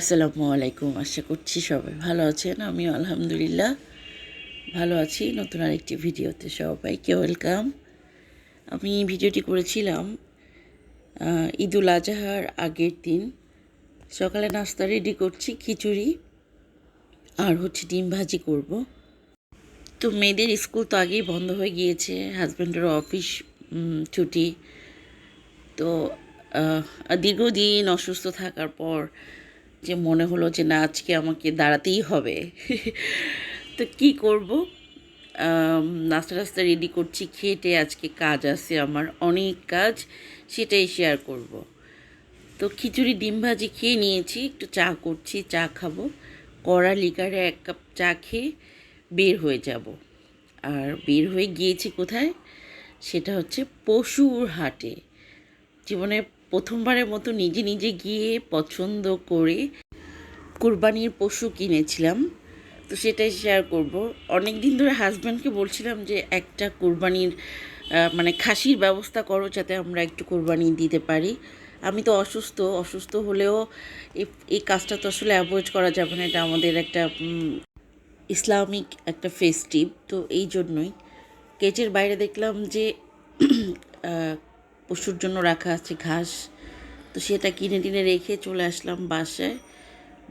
আসসালামু আলাইকুম। আশা করছি সবাই ভালো আছেন। আমি আলহামদুলিল্লাহ ভালো আছি। নতুন আরেকটি ভিডিওতে সবাইকে ওয়েলকাম। আমি ভিডিওটি করেছিলাম ঈদুল আজহার আগের দিন। সকালে নাস্তা রেডি করছি, খিচুড়ি আর হচ্ছে ডিম ভাজি করব। তো মেয়েদের স্কুল তো আগেই বন্ধ হয়ে গিয়েছে, হাজব্যান্ডের অফিস ছুটি। তো দীর্ঘদিন অসুস্থ থাকার পর যে মনে হলো যে না, আজকে আমাকে দাঁড়াতেই হবে। তো কি করব? নাস্তা টাস্তা রেডি করছি, খেটে আজকে কাজ আছে আমার, অনেক কাজ, সেটাই শেয়ার করব। তো খিচুড়ি, ডিম ভাজি খেয়ে নিয়েছি, একটু চা করছি, চা খাব। কড়া লিকারে এক কাপ চা খেয়ে বের হয়ে যাব। আর বের হয়ে গিয়েছি কোথায়? সেটা হচ্ছে পশুর হাটে। জীবনে প্রথমবারের মতো নিজে নিজে গিয়ে পছন্দ করে কুরবানির পশু কিনেছিলাম। তো সেটাই শেয়ার করব। অনেক দিন ধরে হাজব্যান্ডকে বলছিলাম যে, একটা কুরবানির মানে খাসির ব্যবস্থা করো যাতে আমরা একটু কুরবানি দিতে পারি। আমি তো অসুস্থ অসুস্থ হলেও এই- কাজটা তো আসলে অ্যাভয়েড করা যাবে না। এটা আমাদের একটা ইসলামিক একটা ফেস্টিভ তো এই জন্যই। কেচের বাইরে দেখলাম যে পশুর জন্য রাখা আছে ঘাস। তো সেটা কিনে টিনে রেখে চলে আসলাম বাসায়।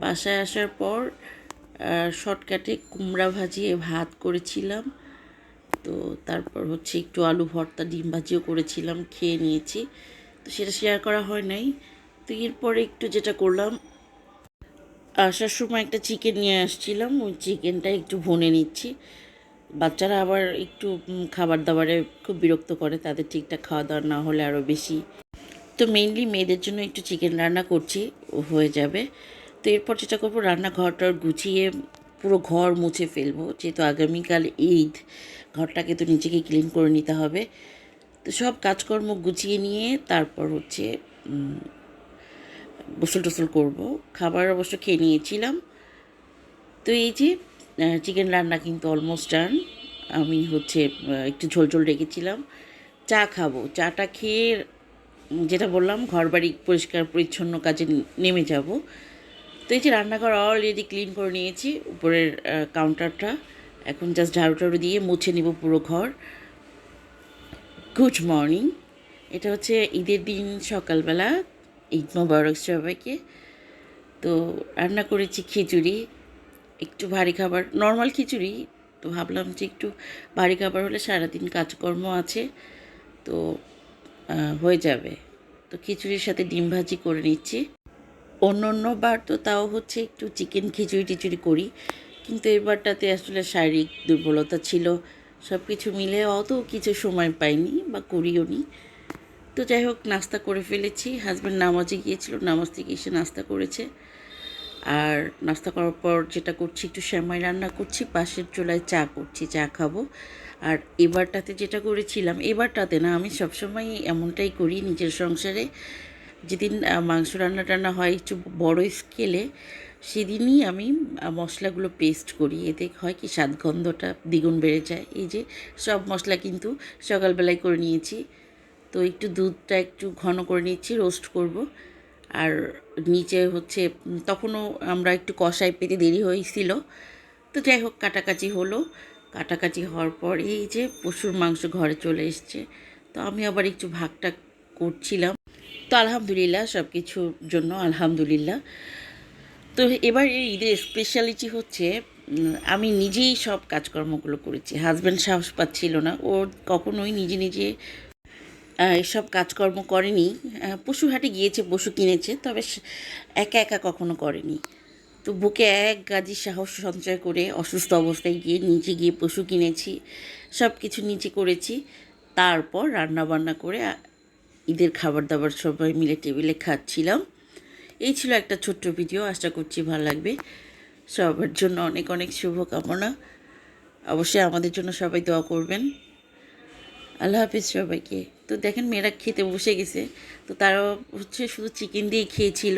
বাসায় আসার পর শর্টকাটে কুমড়া ভাজিয়ে ভাত করেছিলাম। তো তারপর হচ্ছে একটু আলু ভর্তা, ডিম ভাজিও করেছিলাম, খেয়ে নিয়েছি। তো সেটা শেয়ার করা হয় নাই। তো এরপরে একটু যেটা করলাম, আসার সময় একটা চিকেন নিয়ে আসছিলাম। ওই চিকেনটা একটু ভনে নিচ্ছি। বাচ্চারা আবার একটু খাবার দাবারে খুব বিরক্ত করে, তাদের ঠিকঠাক খাওয়া দাওয়া না হলে আরও বেশি। তো মেইনলি মেয়েদের জন্য একটু চিকেন রান্না করছি, হয়ে যাবে। তো এরপর যেটা করব, রান্নাঘরটা গুছিয়ে পুরো ঘর মুছে ফেলব, যেহেতু আগামীকাল ঈদ, ঘরটাকে তো নিজেকে ক্লিন করে নিতে হবে। তো সব কাজকর্ম গুছিয়ে নিয়ে তারপর হচ্ছে গোসল টোসল করব। খাবার অবশ্য খেয়ে নিয়েছিলাম। তো এই যে চিকেন রান্না কিন্তু অলমোস্ট ডান আমি হচ্ছে একটু ঝোল ঝোল রেখেছিলাম। চা খাব। চাটা খেয়ে যেটা বললাম ঘর বাড়ি পরিষ্কার পরিচ্ছন্ন কাজে নেমে যাব। তো এই যে রান্নাঘর অলরেডি ক্লিন করে নিয়েছি, উপরের কাউন্টারটা এখন জাস্ট ঝাড়ু টাড়ু দিয়ে মুছে নিব পুরো ঘর। গুড মর্নিং এটা হচ্ছে ঈদের দিন সকালবেলা, ঈদ মোবারক সবাইকে। তো রান্না করেছি খিচুড়ি একটু ভারী খাবার নর্মাল খিচুড়ি, তো ভাবলাম যে একটু ভারী খাবার হলে সারাদিন কাজকর্ম আছে, তো হয়ে যাবে। তো খিচুড়ির সাথে ডিম ভাজি করে নিচ্ছি। অন্য অন্য বার তো তাও হচ্ছে একটু চিকেন খিচুড়ি টিচুড়ি করি, কিন্তু এবারটাতে আসলে শারীরিক দুর্বলতা ছিল। সব কিছু মিলে অত কিছু সময় পাইনি বা করিও নি। তো যাই হোক, নাস্তা করে ফেলেছি। হাজব্যান্ড নামাজে গিয়েছিল, নামাজ থেকে এসে নাস্তা করেছে। আর নাস্তা করার পর যেটা করছি, একটু শ্যামাই রান্না করছি, পাশের চুলায় চা করছি, চা খাব। আর এবারটাতে যেটা করেছিলাম, এবারটাতে না, আমি সবসময় এমনটাই করি নিজের সংসারে। যেদিন মাংস রান্না টান্না হয় একটু বড় স্কেলে সেদিনই আমি মশলাগুলো পেস্ট করি। এতে হয় কি, স্বাদগন্ধটা দ্বিগুণ বেড়ে যায়। এই যে, সব মশলা কিন্তু সকালবেলায় করে নিয়েছি। তো একটু দুধটা একটু ঘন করে নিচ্ছি রোস্ট করব। আর নিচে হচ্ছে, তখনও আমরা একটু কষায় পেতে দেরি হয়েছিল। তো যাই হোক, কাটাকাটি হলো। কাটাকাটি হওয়ার পর এই যে পশুর মাংস ঘরে চলে এসছে। তো আমি আবার একটু ভাগটা করছিলাম। তো আলহামদুলিল্লাহ সব কিছুর জন্য আলহামদুলিল্লাহ। তো এবার এই ঈদের স্পেশালিটি হচ্ছে আমি নিজেই সব কাজকর্মগুলো করেছি। হাজব্যান্ড সাহস পাচ্ছিল না। ও কখনোই নিজে নিজে এসব কাজকর্ম করেনি। পশু হাটে গিয়েছে, পশু কিনেছে, তবে একা একা কখনো করেনি। তো বুকে এক গাজি সাহস সঞ্চয় করে অসুস্থ অবস্থায় গিয়ে নিজে গিয়ে পশু কিনেছি সব কিছু নিজে করেছি। তারপর রান্না বান্না করে ঈদের খাবার দাবার সবাই মিলে টেবিলে খাচ্ছিলাম। এই ছিল একটা ছোট্ট ভিডিও, আশা করছি ভালো লাগবে। সবার জন্য অনেক অনেক শুভকামনা। অবশ্যই আমাদের জন্য সবাই দোয়া করবেন। আল্লাহ হাফিজ সবাইকে। তো দেখেন মেয়েরা খেতে বসে গেছে। তো তারা হচ্ছে শুধু চিকেন দিয়ে খেয়েছিল।